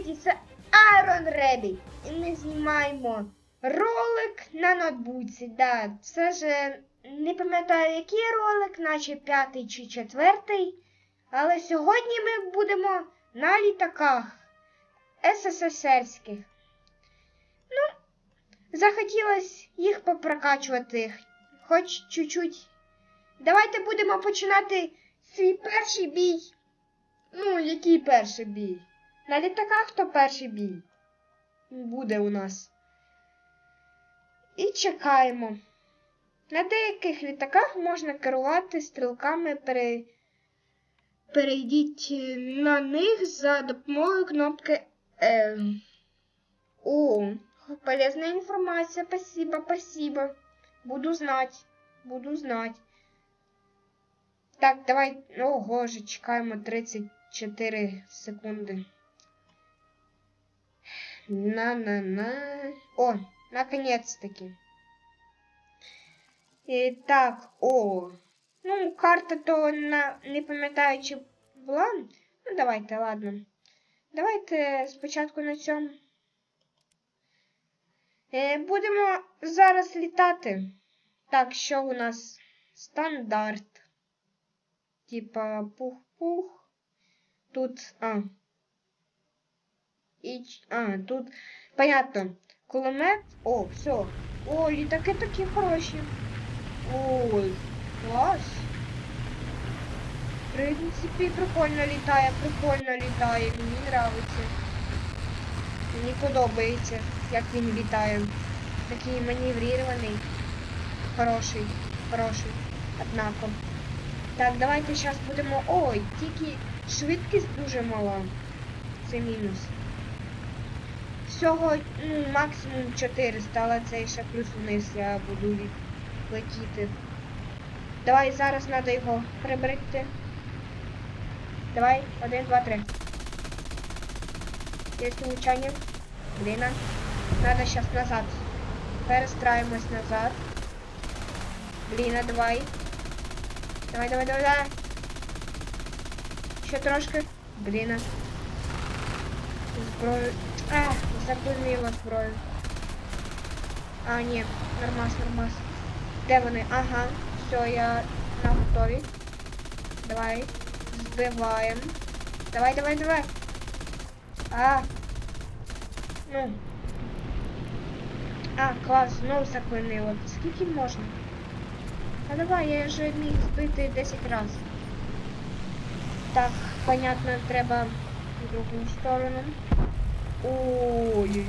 Привіт, це Iron Rabbit. І ми знімаємо ролик на ноутбуці. Да, це ж не пам'ятаю, який ролик, наче п'ятий чи четвертий. Але сьогодні ми будемо на літаках СССРських. Ну, захотілося їх попрокачувати, хоч чуть-чуть. Давайте будемо починати свій перший бій. Ну, який перший бій? На літаках то перший бій буде у нас. І чекаємо. На деяких літаках можна керувати стрілками. Пере... Перейдіть на них за допомогою кнопки L. О, полезна інформація. Спасибо, спасибо. Буду знать. Буду знать. Так, давай. Ого, чекаємо 34 секунди. На-на-на. О, наконец-таки. І так, о. Ну, карта то на, не пам'ятаю, чи була. Ну, давайте, ладно. Давайте спочатку на цьому. Е, будемо зараз літати. Так, що у нас? Стандарт. Типа пух-пух. Тут. А. І, а, тут. Понятно. Кулемет. О, все. О, літаки такі хороші. Ой, клас. В принципі, прикольно літає, прикольно літає. Мені нравиться. Мені подобається, як він літає. Такий маневрирований. Хороший, хороший. Однако. Так, давайте зараз будемо... Ой, тільки швидкість дуже мала. Це мінус. Всього максимум 400, але це ще плюс вниз я буду летіти. Давай зараз треба його приберегти. Давай, один, два, три. Є влучання. Блін. Надо сейчас назад. Перестраиваемся назад. Блін, давай. Давай, давай, давай, давай. Ще трошки. Блін. Зброю. А, запилила зброю. А, ні, нормас, нормас. Де вони? Ага, все, я на готові. Давай. Збиваємо. Давай, давай, давай. А. Ну. А, клас, знову заклинило. Скільки можна? А давай, я вже міг збити 10 разів. Так, понятно, треба в другу сторону. Ой-ой-ой.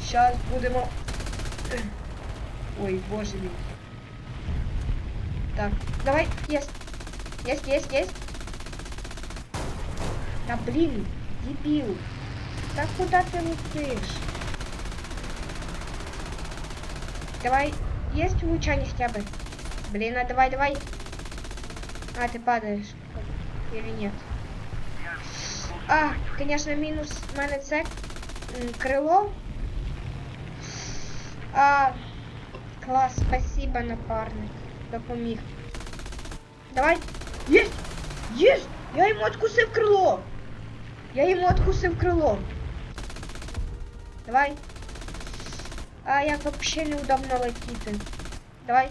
Сейчас будемо. Ой, боже мій. Так, давай, есть. Есть, есть, есть. Да блин, дебил. Да куда ты летишь? Давай, есть улучшение хотя бы? Блин, а давай, давай. А, ты падаешь. Или нет? А, конечно, мінус в мене це крило. А, клас, спасибо, напарник. Допоміг. Давай. Єсть! Єсть! Я йому откусив крило! Я йому откусив крило. Давай. А як вообще неудобно летіти. Давай.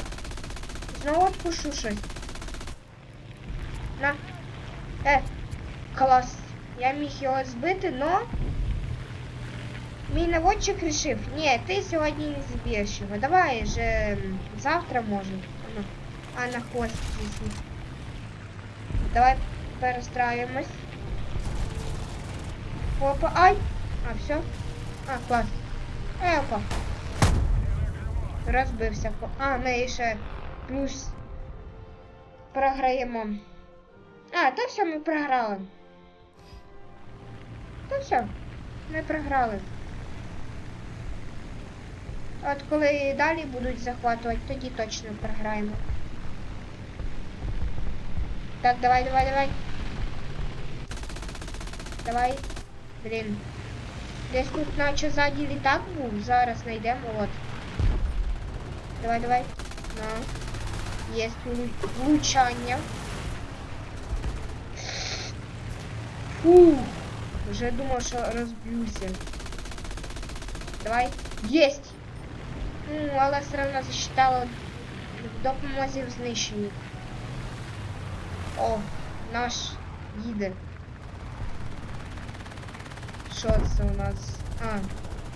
Знову откушу щось. На. Е, клас. Я міг його збити, но мій наводчик рішив, ні, ти сьогодні не зб'єш його. Давай же завтра може. Ну, А на хвост візьми. Давай перестраюємось. Опа, ай! А, все. А, клас. Е, опа. Розбився. А, ми ще плюс програємо. А, та все, ми програли. Та все, ми програли. От коли далі будуть захватувати, тоді точно програємо. Так, давай, давай, давай. Давай. Блін. Десь тут наче ззаді літак був. Зараз знайдемо. От. Давай, давай. На. Є влучання. Фух. Вже думав, що розб'юся. Давай. Єсть! Ну, але все одно засчитало в допомозі в знищенні. О, наш їде. Що це у нас? А,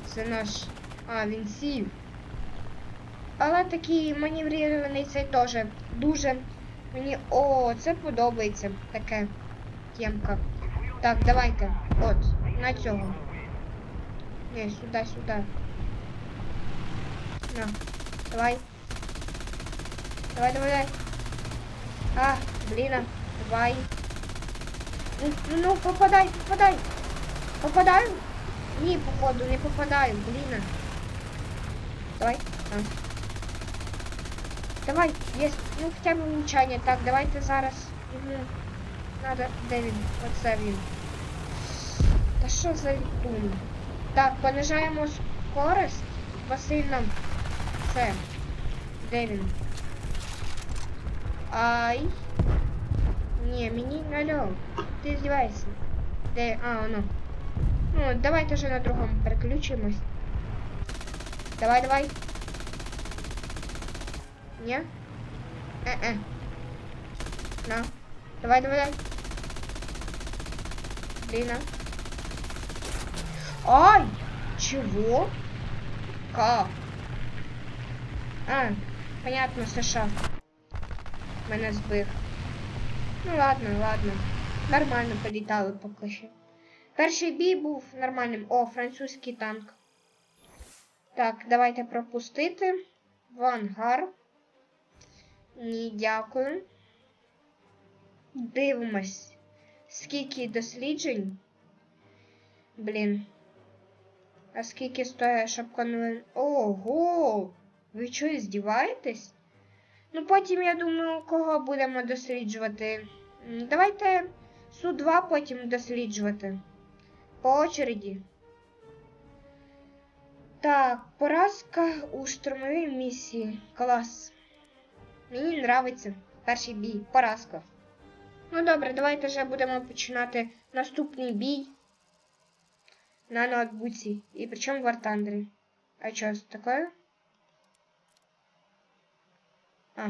це наш. А, він сів. Але такий маневрований цей теж дуже. Мені. О, це подобається. Таке темка. Так, давайте. От, на цього. Не, сюди, сюди. На, давай. Давай, давай, давай. А, блин, а, давай. Ну, ну, ну, попадай, попадай. Попадаю? Ні, походу, не попадаю, блін. Давай. А. Давай, есть. Ну, хоча б влучання. Так, давайте зараз. Йому надо. Де він? Оце він. Та що за літун? Так, понижаємо скорость. Посильно. Це. Де він? Ай. Ні, мені алло. Ти здівайся. Де? А, воно. Ну, давайте вже на другому переключимось. Давай, давай. Не? Э-э. На. Давай, давай, давай. Блин. Ай! Чего? Как? А, понятно, США. Мене збив. Ну ладно, ладно. Нормально політали поки що. Перший бій був нормальним. О, французький танк. Так, давайте пропустити. В ангар. Ні, дякую. Дивимось. Скільки досліджень. Блін. А скільки стоїть, конвен... Ого! Ви що, здіваєтесь? Ну потім, я думаю, кого будемо досліджувати. Давайте Су-2 потім досліджувати. По очереді. Так, поразка у штурмовій місії. Клас. Мені нравиться перший бій. Поразка. Ну добре, давайте вже будемо починати наступний бій на ноутбуці. І причому в Артандрі. А що це таке? А.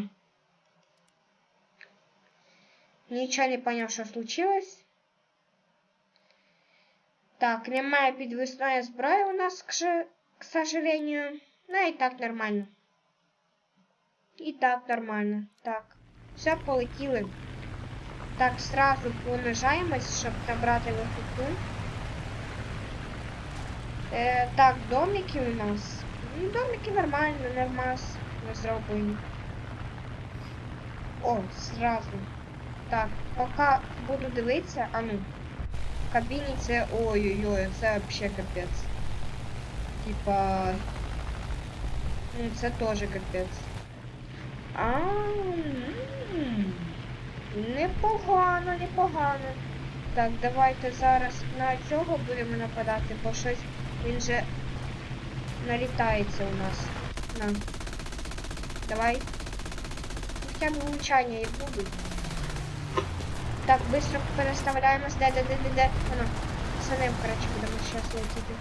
Нічого не поняв, що случилось. Так, немає підвісної зброї у нас, к, сожалению. Ну і так нормально. І так нормально. Так. Все, полетіли. Так, сразу понижаємось, щоб набрати висоту. Е, так, домики у нас. Ну, домики нормально, нормас. Не зроблені. О, сразу. Так, поки буду дивитися, а ну. В кабіні це ой-ой-ой, це вообще капець. Типа. Ну, це теж капець. А, м, непогано, непогано. Так, давайте зараз на цього будемо нападати, бо щось він же налітається у нас. На. Давай. Хоча б влучання і будуть. Так, быстро переставляємось. Де, де, де, де, де. Воно. За ним, коротше, будемо зараз летіти.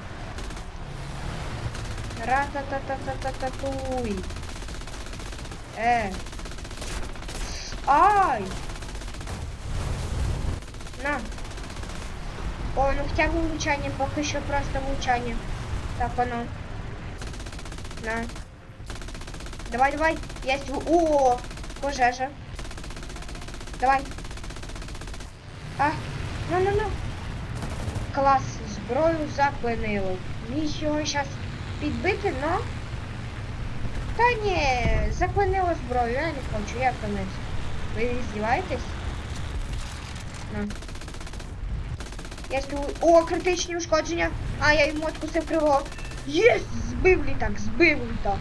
Ра-та-та-та-та-та-туй. Е. Ай! На. О, ну хоча б влучання, поки що просто влучання. Так, воно. На. Давай, давай. Есть. О, пожежа. Давай. А, ну, ну, ну. Клас, зброю заклинило. Міг його зараз підбити, но... Та ні, заклинило зброю, я не хочу, я конець. Ви здіваєтесь? На. Я стою... О, критичні ушкодження. А, я йому откусив криво. Єс! Збив літак, збив літак.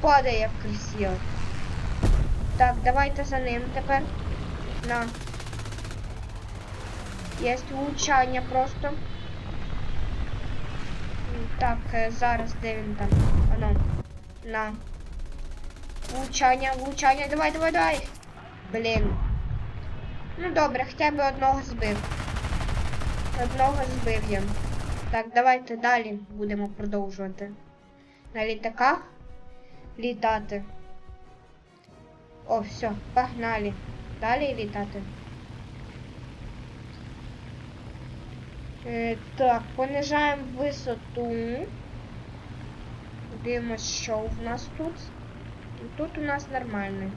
Падає як красиво. Так, давайте за ним тепер. На. Є влучання просто. Так, е, зараз де він там? Воно. На. Влучання, влучання, давай, давай, давай. Блін. Ну добре, хоча б одного збив. Одного збив я. Так, давайте далі будемо продовжувати. На літаках літати. О, все, погнали. Далі літати. Е, так, понижаємо висоту. Дивимось, що в нас тут. Тут у нас нормально.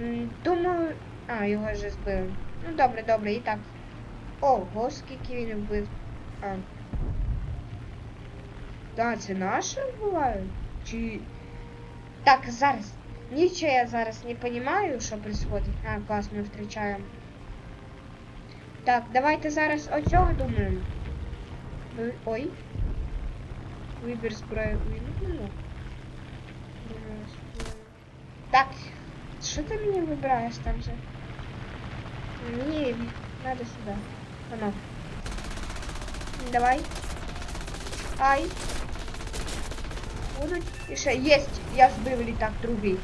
М, Думаю. А, його вже збили. Ну добре, добре, і так. Ого, скільки він вбив. А. Так, це наші вбивають? Чи. Так, зараз. Нічого я зараз не розумію, що відбувається. А, клас, ми втрачаємо. Так, давайте зараз оцього думаємо. Ви- Ой. Вибір зброї вимкнено. Так, що ти мені вибираєш там же? Мені надо сюди. Воно. Давай. Ай. Будуть. І ще єсть. Я збив літак другий.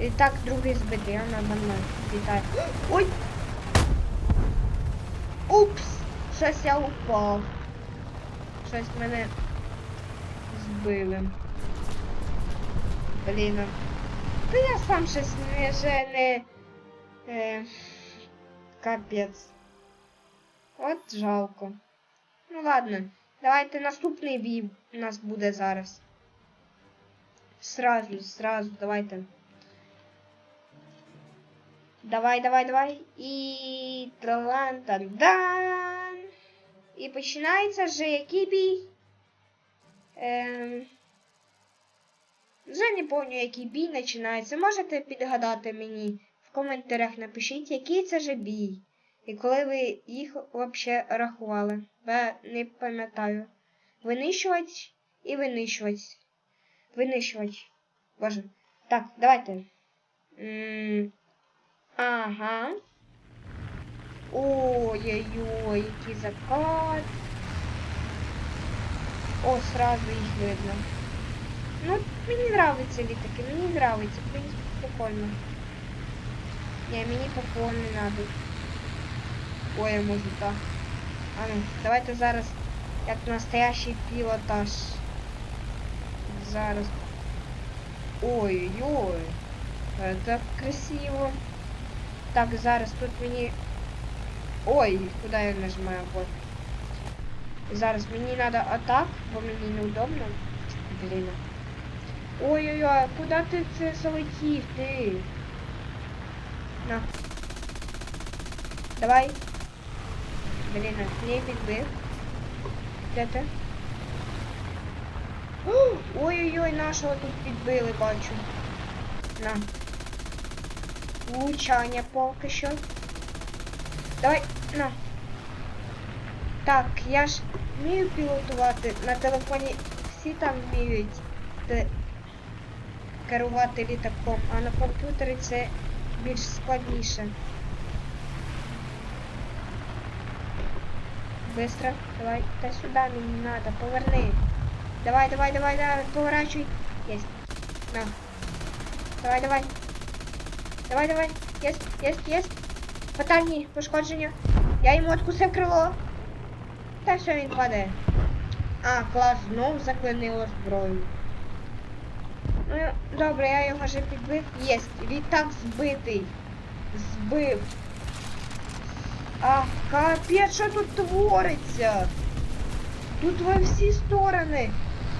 Літак другий збитий, вона на мною літає. Ой! Упс! Щось я упав. Щось мене збили. Блін. а. Та я сам щось не вже не. Е, капець. От жалко. Ну ладно, давайте наступний бій у нас буде зараз. Сразу, сразу, давайте. Давай, давай, давай. І талан-тан-дан. І починається вже який бій? Ем... Вже не пам'ятаю, який бій починається. Можете підгадати мені в коментарях напишіть, який це же бій. І коли ви їх взагалі рахували. Я не пам'ятаю. Винищувач і винищувач. Винищувач. Боже. Так, давайте. Ага. Ой-ой-ой, який закат. О, сразу їх видно. Ну, мені нравиться літаки, мені нравиться, в принципі, прикольно. Не, мені такого не надо. Ой, я можу так. А ну, давайте зараз як настоящий пілотаж. Зараз. Ой-ой-ой. Это красиво. Так, зараз тут мені... Ой, куди я нажимаю? Вот. Зараз мені треба атак, бо мені неудобно. Блін. Ой-ой-ой, куди ти це залетів, ти? На. Давай. Блін, не підбив. Де ти? Ой-ой-ой, нашого тут підбили, бачу. На. Влучання поки що. Давай, на. Так, я ж вмію пілотувати. На телефоні всі там вміють керувати літаком, а на комп'ютері це більш складніше. Быстро, давай, та сюди мені надо, поверни. Давай, давай, давай, давай, поворачивай. Есть. На. Давай, давай. Давай, давай. Есть, есть, есть. Фатальні пошкодження. Я йому откусив крило. Та все, він падає. А, клас, знов заклинило зброю. Ну, добре, я його вже підбив. Єсть. Літак збитий. Збив. А, капець, що тут твориться? Тут во всі сторони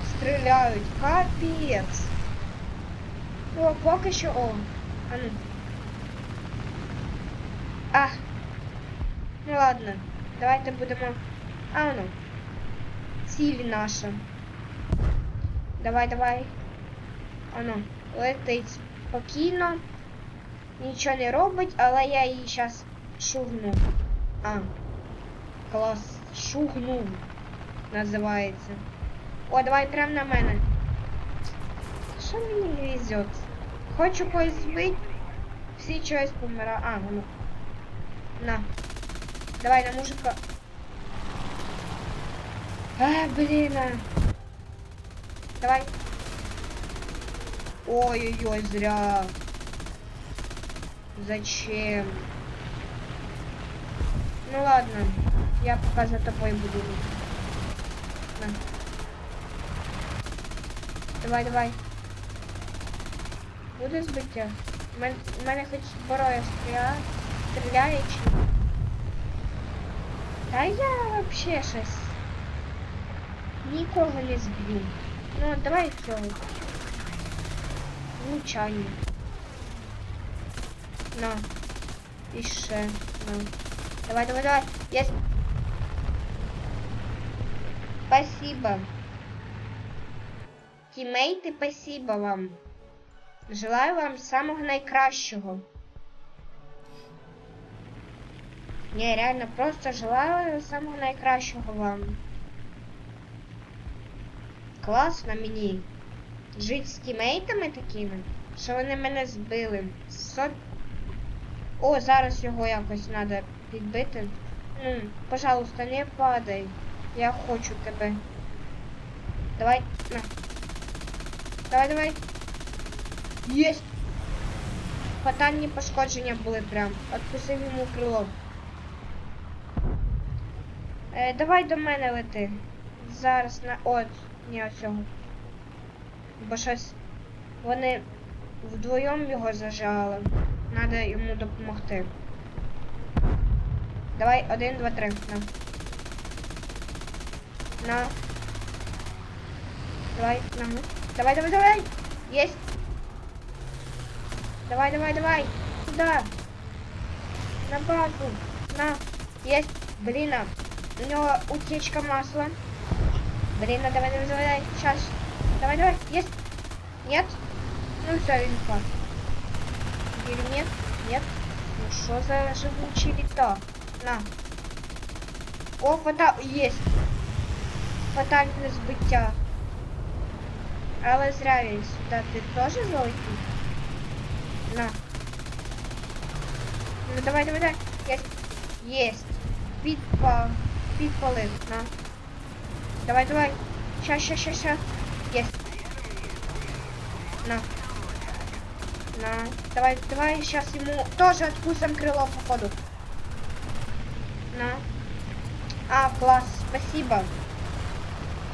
стріляють. Капець. О, поки що. О. А ну. А. Ну ладно. Давайте будемо. А ну. Ціль наша. Давай, давай. Ану, летить спокійно. Нічого не робить, але я її зараз шугну. А. Клас. Шугнув. Називається. О, давай прям на мене. Що мені не везет? Хочу когось збити. Всі чогось помира. А, ну. На. Давай на мужика. А, блин. а. Давай. Ой-ой-ой, зря. Зачем? Ну ладно. Я поки за тобою буду. На. Давай, давай. Буде збиття? У мене, хоч зброя стріляє, стріляє чи ні? Та я вообще щось нікого не зб'ю. Ну, давай цього. Влучання. На. І ще. На. Давай, давай, давай. Есть. Спасибо. Тімейти, спасибо вам. Желаю вам самого найкращого. Не, реально, просто желаю самого найкращого вам. Класно мені. Жити з тімейтами такими, що вони мене збили. Со... О, зараз його якось треба підбити. Ну, пожалуйста, не падай. Я хочу тебе. Давай, на. Давай, давай. Єсть! Фатальні пошкодження були прям. Откусив йому крило. Е, давай до мене лети. Зараз на. От, ні, оцього. Бо щось вони вдвоєм його зажали. Надо йому допомогти. Давай, один, два, три. На. На. Давай, на. Давай, давай, давай. Есть. Давай, давай, давай. Сюда. На базу. На. Есть. Блин, а у него утечка масла. Блин, а давай, давай, давай. Сейчас. Давай, давай. Есть. Нет. Ну все, инфа. Или нет? Нет. Ну что за живучий лета? На. О, фата... Есть. Фатальне збиття. Але зря він сюди. Ти теж залетів? На. Ну давай, давай, давай. Есть. Есть. Підпал. Підпалив. На. Давай, давай. Ща, ща, ща, ща. Есть. На. На. Давай, давай, сейчас ему тоже откусим крыло, походу. На. А, класс, спасибо.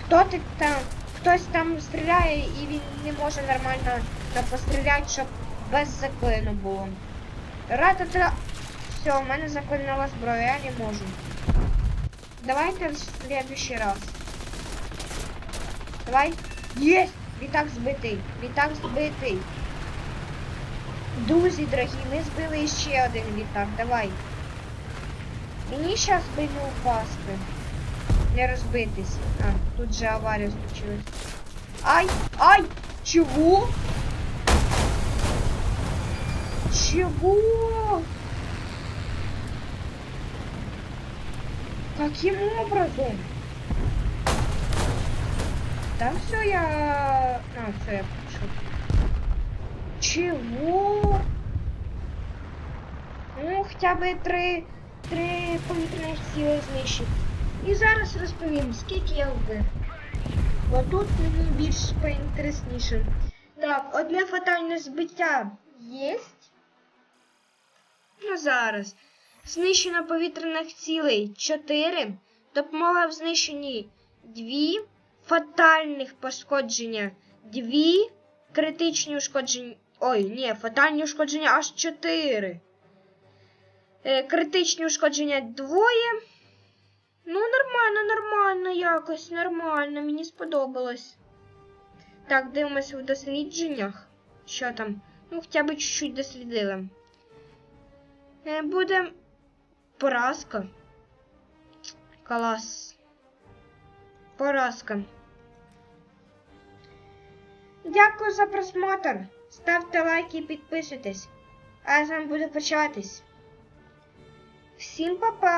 Хто ти там? Хтось там стріляє і він не може нормально постріляти, щоб без заклину було. Рата тра... Все, у мене заклинова зброя, я не можу. Давайте в следующий раз. Давай. Есть! Літак збитий. Літак збитий. Друзі, дорогі, ми збили ще один літак. Давай. Мені зараз би не упасти. Не розбитись. А, тут же аварія случилась. Ай! Ай! Чего? Чего? Каким образом? Да все я... А, все я пошел. Чего? Ну, хоча б три, три повітряних сили знищив. І зараз розповім, скільки я вбив. Бо тут мені більш поінтересніше. Так, одне фатальне збиття є. Ну зараз. Знищено повітряних цілей 4. Допомога в знищенні 2. Фатальних пошкодження 2. Критичні ушкодження. Ой, ні, фатальні ушкодження аж 4. Е, критичні ушкодження двоє. Ну, нормально, нормально, якось, нормально, мені сподобалось. Так, дивимося в дослідженнях. Що там? Ну, хоча б чуть-чуть дослідили. Е, буде поразка. Клас. Поразка. Дякую за просмотр. Ставте лайки і підписуйтесь. А я з вами буду початись. Всім па-па!